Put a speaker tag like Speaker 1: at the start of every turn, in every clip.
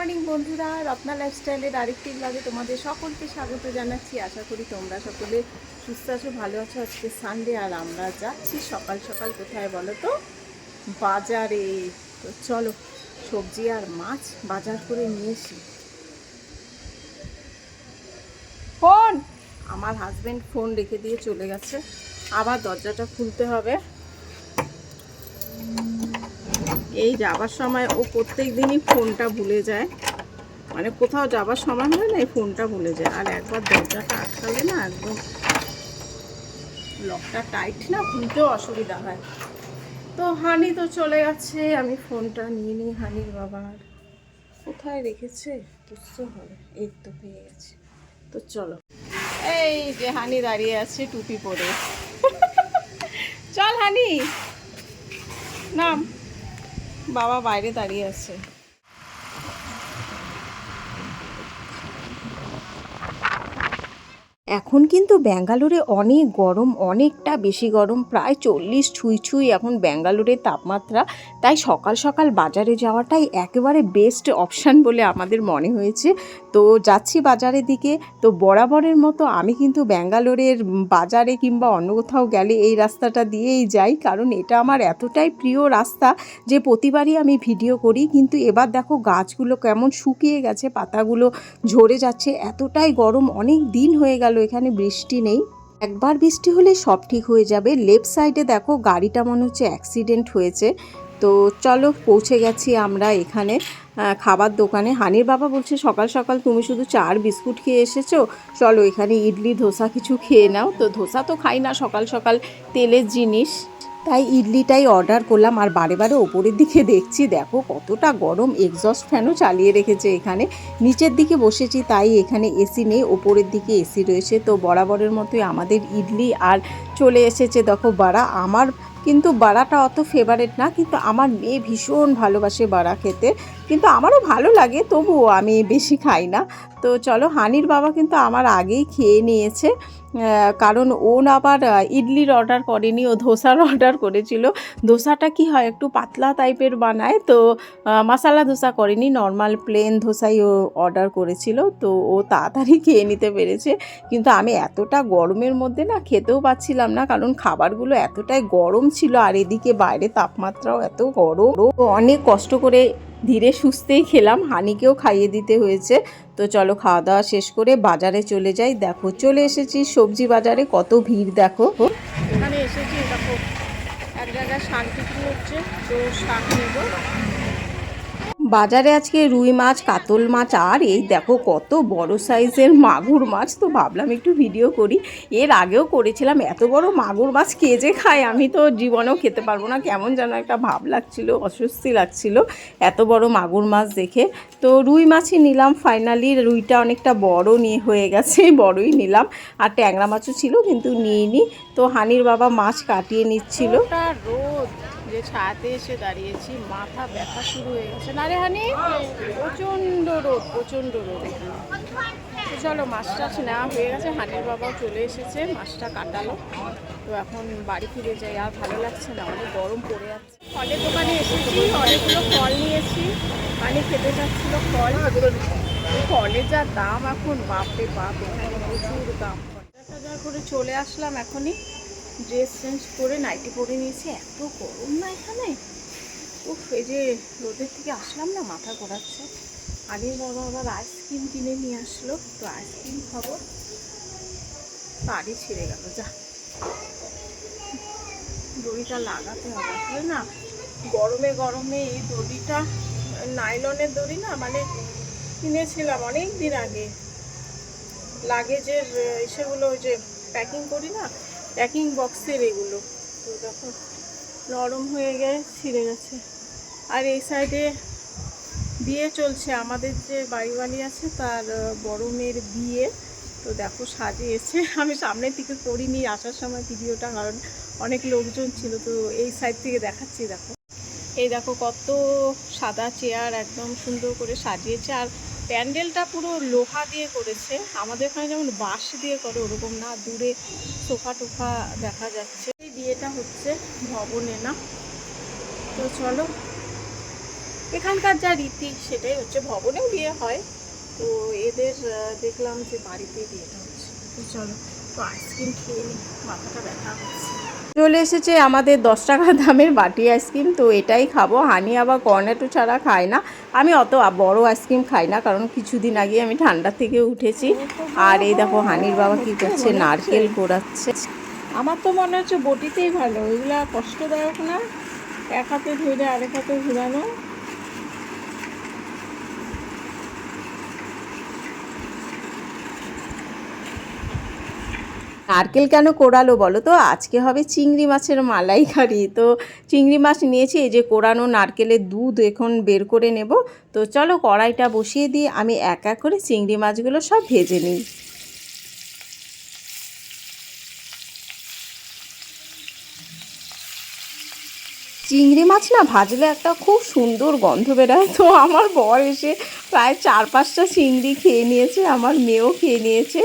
Speaker 1: Morning বন্ধুরা, রত্না লাইফস্টাইলের আরেকটি ব্লগে তোমাদের সকলকে স্বাগত জানাচ্ছি। আশা করি তোমরা সকলে সুস্থ আছো, ভালো আছো। আজকে সানডে আর আমরা যাচ্ছি সকাল সকাল, কোথায় বলো তো? বাজারে। তো চলো, সবজি আর মাছ বাজার করে নিয়ে এসি। ফোন! আমার হাজবেন্ড ফোন রেখে দিয়ে চলে গেছে। আবার দরজাটা খুলতে হবে। এই যাবার সময় ও প্রত্যেক দিনই ফোনটা ভুলে যায়। মানে কোথাও যাবার সময় হলে না, এই ফোনটা ভুলে যায়। আর একবার দরজাটা আটকালে না একদম লকটা টাইট না, খুলতেও অসুবিধা হয়। তো হানি তো চলে গেছে, আমি ফোনটা নিয়ে নিই হানির বাবার। কোথায় রেখেছে? বুঝতে হবে এই তো পেয়ে গেছে। তো চলো। এই যে হানি দাঁড়িয়ে আছে টুপি পরে। চল হানি, নাম। বাবা বাইরে দাঁড়িয়ে আছে। এখন কিন্তু ব্যাঙ্গালোরে অনেক গরম, অনেকটা বেশি গরম, প্রায় চল্লিশ ছুঁই ছুঁই এখন ব্যাঙ্গালোরের তাপমাত্রা। তাই সকাল সকাল বাজারে যাওয়াটাই একেবারে বেস্ট অপশান বলে আমাদের মনে হয়েছে। তো যাচ্ছি বাজারের দিকে। তো বরাবরের মতো আমি কিন্তু ব্যাঙ্গালোরের বাজারে কিংবা অন্য কোথাও গেলে এই রাস্তাটা দিয়েই যাই। কারণ এটা আমার এতটাই প্রিয় রাস্তা যে প্রতিবারই আমি ভিডিও করি। কিন্তু এবার দেখো গাছগুলো কেমন শুকিয়ে গেছে, পাতাগুলো ঝরে যাচ্ছে, এতটাই গরম। অনেক দিন হয়ে গেল, এখানে বৃষ্টি নেই। একবার বৃষ্টি হলে সব ঠিক হয়ে যাবে। লেফট সাইডে দেখো গাড়িটা মনে হচ্ছে অ্যাক্সিডেন্ট হয়েছে। তো চলো পৌঁছে গেছি আমরা এখানে। খাবার দোকানে। হানির বাবা বলছে, সকাল সকাল তুমি শুধু চার বিস্কুট খেয়ে এসেছ। চলো এখানে ইডলি, ধোসা কিছু খেয়ে নাও। তো ধোসা তো খাই না, সকাল সকাল তেলের জিনিস। তাই ইডলিটাই অর্ডার করলাম। আর বারে বারে ওপরের দিকে দেখছি, দেখো কতটা গরম। এক্সস্ট ফ্যানও চালিয়ে রেখেছে এখানে। নিচের দিকে বসেছি, তাই এখানে এসি নেই। ওপরের দিকে এসি রয়েছে। তো বরাবরের মতোই আমাদের ইডলি আর চলে এসেছে। দেখো বাড়া, আমার কিন্তু বাড়াটা অত ফেভারেট না, কিন্তু আমার মেয়ে ভীষণ ভালোবাসে বাড়া খেতে। কিন্তু আমারও ভালো লাগে, তবুও আমি বেশি খাই না। তো চলো হানির বাবা কিন্তু আমার আগেই খেয়ে নিয়েছে। কারণ ও আবার ইডলির অর্ডার করেনি, ও ধোসার অর্ডার করেছিল। ধোসাটা কি হয়, একটু পাতলা টাইপের বানায়, তো মশালা ধোসা করেনি নর্মাল প্লেন ধোসাই ও অর্ডার করেছিল, তো ও তাড়াতাড়ি খেয়ে নিতে পেরেছে। কিন্তু আমি এতটা গরমের মধ্যে না খেতেও পাচ্ছিলাম না, কারণ খাবারগুলো এতটাই গরম ছিল, আর এদিকে বাইরে তাপমাত্রাও এত গরম। অনেক কষ্ট করে ধীরে সুস্থেই খেলাম। হানিকেও খাইয়ে দিতে হয়েছে। তো চলো খাওয়া দাওয়া শেষ করে বাজারে চলে যাই। দেখো, চলে এসেছি সবজি বাজারে। কত ভিড়, দেখো। এখানে এসেছি, দেখো, এক জায়গায় শান্তি হচ্ছে। তো শাক নেব। বাজারে আজকে রুই মাছ, কাতল মাছ, আর এই দেখো কত বড় সাইজের মাগুর মাছ। তো ভাবলাম একটু ভিডিও করি। এর আগেও করেছিলাম, এত বড় মাগুর মাছ কে যে খায় আমি তো জীবনেও খেতে পারব না। কেমন যেন একটা ভাব লাগছিল, অস্বস্তি লাগছিল এত বড় মাগুর মাছ দেখে। তো রুই মাছই নিলাম ফাইনালি রুইটা অনেকটা বড় নিয়ে হয়ে গেছে, বড়ই নিলাম। আর ট্যাংরা মাছও ছিল কিন্তু নিয়ে নিইনি। তো হানির বাবা মাছ কাটিয়ে নিচ্ছিল। যে ছায়াতে এসে দাঁড়িয়েছি, মাথা ব্যথা শুরু হয়ে গেছে। না রে হানি, প্রচণ্ড রোদ প্রচণ্ড রোদ এখানে। চলো মাছ টাছ নেওয়া হয়ে গেছে, হানির বাবাও চলে এসেছে, মাছটা কাটালো। তো এখন বাড়ি ফিরে যাই, আর ভালো লাগছে না, অনেক গরম পড়ে যাচ্ছে। ফলের দোকানে এসেছি, অনেকগুলো ফল নিয়েছি। মানে খেতে চাচ্ছিল ফল। ফলের যা দাম এখন, বাপরে বাপ, এখানে প্রচুর দাম। যা করে চলে আসলাম এখনই। ড্রেস চেঞ্জ করে নাইটি পরে নিয়েছি এত গরম না এখানে। উফ এই যে রোদের থেকে আসলাম না মাথা ঘোরাচ্ছে। আগের বাবা আবার আইসক্রিম কিনে নিয়ে আসলো তো আইসক্রিম খাব। তারই ছিঁড়ে গেল যা। দড়িটা লাগাতে হবে আসলে না? গরমে গরমে এই দড়িটা নাইলনের দড়ি না মানে কিনেছিলাম অনেক দিন আগে। লাগেজের আহ, সেগুলো ওই যে প্যাকিং করি না প্যাকিং বক্সের এগুলো। তো দেখো, নরম হয়ে গেছে ছিঁড়ে গেছে। আর এই সাইডে বিয়ে চলছে। আমাদের যে বাড়ি বাড়ি আছে, তার বড় মেয়ের বিয়ে। তো দেখো সাজিয়েছে আমি সামনের দিকে করিনি আসার সময় ভিডিওটা, কারণ অনেক লোকজন ছিল। তো এই সাইড থেকে দেখাচ্ছি, দেখো। এই দেখো, কত সাদা চেয়ার একদম সুন্দর করে সাজিয়েছে। আর প্যান্ডেলটা পুরো লোহা দিয়ে করেছে। আমাদের এখানে যেমন বাঁশ দিয়ে করে, ওরকম না, দূরে সোফা টোফা দেখা যাচ্ছে। এই বিয়েটা হচ্ছে ভবনে না? তো চলো, এখানকার যা রীতি, সেটাই হচ্ছে ভবনেও বিয়ে হয়। তো এদের দেখলাম যে বাড়িতে বিয়েটা হচ্ছে। তো চলো তো আইসক্রিম খেয়ে নিই মাথাটা ব্যথা হচ্ছে। চলে এসেছে আমাদের দশ টাকা দামের বাটি আইসক্রিম। তো এটাই খাব। হানি আবার কর্নেটো ছাড়া খায় না। আমি অত বড় আইসক্রিম খাই না, কারণ কিছুদিন আগে আমি ঠান্ডা থেকে উঠেছি। আর এই দেখো, হানির বাবা কি করছে? নারকেল গোড়াচ্ছে আমার তো মনে হচ্ছে বটিতেই ভালো। ওইগুলা কষ্টদায়ক না। এক হাতে ধরে আরেক হাতে ঘুরানো। নারকেল কেন কোড়ালো বলো তো? আজকে হবে চিংড়ি মাছের মালাইকারি। তো চিংড়ি মাছ নিয়েছি, এই যে কোড়ানো নারকেলের দুধ এখন বের করে নেব। তো চলো কড়াইটা বসিয়ে দিয়ে আমি এক এক করে চিংড়ি মাছগুলো সব ভেজে নিই। চিংড়ি মাছ না ভাজলে একটা খুব সুন্দর গন্ধ বেরোয়। তো আমার বর এসে প্রায় চার পাঁচটা চিংড়ি খেয়ে নিয়েছে, আমার মেয়েও খেয়ে নিয়েছে।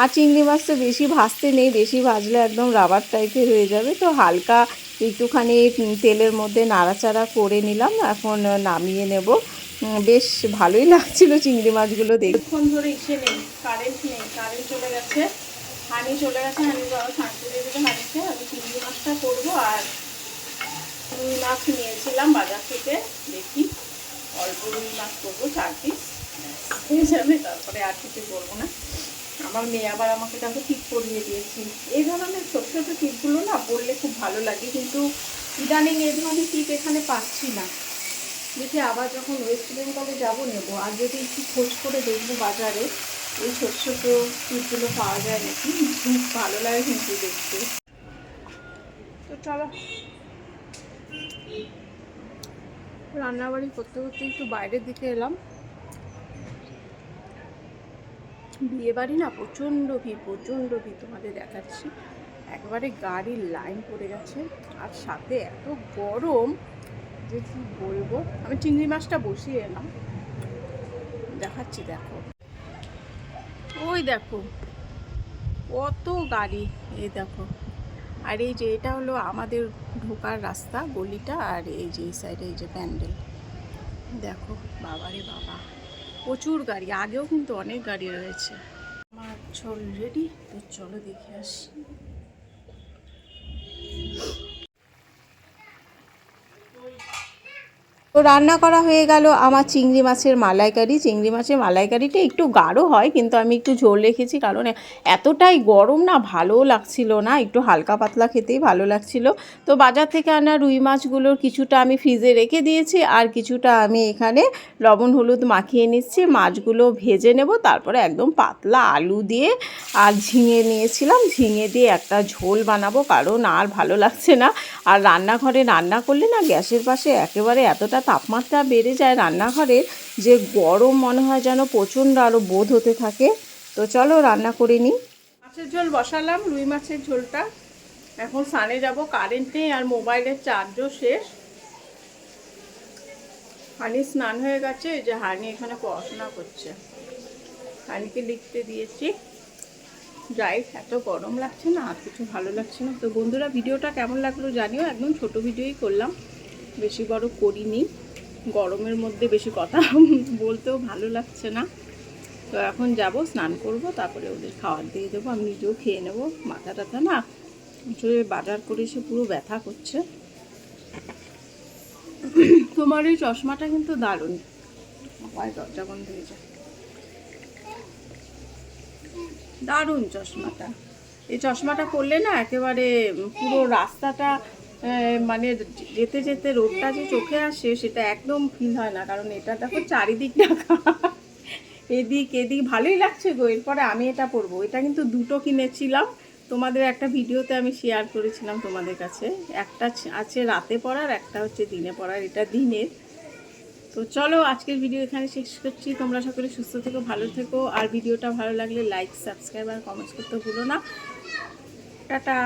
Speaker 1: আর চিংড়ি মাছ তো বেশি ভাজতে নেই, বেশি ভাজলে একদম রাবার টাইপের হয়ে যাবে। তো হালকা একটুখানি তেলের মধ্যে নাড়াচাড়া করে নিলাম, এখন নামিয়ে নেব। বেশ ভালোই লাগছিল চিংড়ি মাছগুলো দেখুন ধরে ইসে নেই কারেন্ট নেই কারেন্ট চলে গেছে। হানি চলে গেছে হানি বাবা শান্তি হানিকে আমি চিংড়ি মাছটা করব আর রুই মাছ নিয়েছিলাম বাজার থেকে, দেখি। অল্প রুই মাছ করব, চার পিস হয়ে যাবে, তারপরে আর কিছু করব না। আমার মেয়ে আবার আমাকে দেখো টিপ পরিয়ে দিয়েছি। এই ধরনের ছোট ছোট টিপগুলো না পরলে খুব ভালো লাগে, কিন্তু ইদানিং এই ধরনের টিপ এখানে পাচ্ছি না। দেখি আবার যখন ওয়েস্ট বেঙ্গলে যাব নেব, আর যদি একটু খোঁজ করে দেখব বাজারে, এই ছোট ছোট টিপগুলো পাওয়া যায় নাকি? খুব ভালো লাগে কিন্তু দেখতে। তো চলো। রান্নাবাড়ি করতে করতে একটু বাইরের দিকে এলাম। বিয়ে বাড়ি না প্রচণ্ড ভিড় প্রচণ্ড ভিড় তোমাদের দেখাচ্ছি। একবারে গাড়ির লাইন পড়ে গেছে আর সাথে এত গরম যে কি বলব? আমি চিংড়ি মাছটা বসিয়ে এলাম। দেখাচ্ছি, দেখো। ওই দেখো, কত গাড়ি, এই দেখো। আর এই যে এটা হলো আমাদের ঢোকার রাস্তা, গলিটা, আর এই যে এই সাইডে এই যে প্যান্ডেল। দেখো, বাবারে বাবা, প্রচুর গাড়ি, আগেও কিন্তু অনেক গাড়ি রয়েছে। আমার চল রেডি তো চলো দেখে আসি। তো রান্না করা হয়ে গেল আমার চিংড়ি মাছের মালাইকারি। চিংড়ি মাছের মালাইকারিটা একটু গাঢ় হয়, কিন্তু আমি একটু ঝোল রেখেছি কারণ এতটাই গরম না ভালোও লাগছিল না, একটু হালকা পাতলা খেতেই ভালো লাগছিল। তো বাজার থেকে আনা রুই মাছগুলোর কিছুটা আমি ফ্রিজে রেখে দিয়েছি আর কিছুটা আমি এখানে লবণ, হলুদ মাখিয়ে নিচ্ছি। মাছগুলো ভেজে নেব, তারপরে একদম পাতলা আলু দিয়ে আর ঝিঙে নিয়েছিলাম। ঝিঙে দিয়ে একটা ঝোল বানাবো, কারণ আর ভালো লাগছে না। আর রান্নাঘরে রান্না করলে না গ্যাসের পাশে একেবারে এতটা তাপমাত্রা বেড়ে যায় রান্নাঘরের যে গরম মনে হয় যেন প্রচণ্ড আরও বোধ হতে থাকে। তো চলো রান্না করে নিই। মাছের ঝোল বসালাম, রুই মাছের ঝোলটা। এখন সানে যাব, কারেন্ট নেই আর মোবাইলের চার্জও শেষ। হানি স্নান হয়ে গেছে, এই যে হানি এখানে পড়াশোনা করছে। হানিকে লিখতে দিয়েছি। যাই এত গরম লাগছে না, আর কিছু ভালো লাগছে না। তো বন্ধুরা, ভিডিওটা কেমন লাগল জানিও। একদম ছোট ভিডিওই করলাম। বেশি বড় করিনি। গরমের মধ্যে বেশি কথা বলতেও ভালো লাগছে না। তো এখন যাব, স্নান করব, তারপরে ওদের খাবার দিয়ে দেবো। আমি নিজেও খেয়ে নেব, মাথা টাথা না। আসলে বাজার করে এসে পুরো ব্যথা করছে। তোমার এই চশমাটা কিন্তু দারুণ। দরজা বন্ধ হয়ে যায়। দারুণ চশমাটা। এই চশমাটা পরলে না একেবারে পুরো রাস্তাটা মানে যেতে যেতে রোডটা যে চোখে আসে সেটা একদম ফিল হয় না। কারণ এটা দেখো চারিদিক ঢাকা। এদিক এদিক, ভালোই লাগছে গো। এরপরে আমি এটা পরবো। এটা কিন্তু দুটো কিনেছিলাম। তোমাদের একটা ভিডিওতে আমি শেয়ার করেছিলাম তোমাদের কাছে। একটা আছে রাতে পড়ার একটা হচ্ছে দিনে পড়ার এটা দিনের। তো চলো আজকের ভিডিও এখানে শেষ করছি। তোমরা সকলে সুস্থ থেকো, ভালো থেকো। আর ভিডিওটা ভালো লাগলে লাইক সাবস্ক্রাইব আর কমেন্টস করতে ভুলো না। টাটা!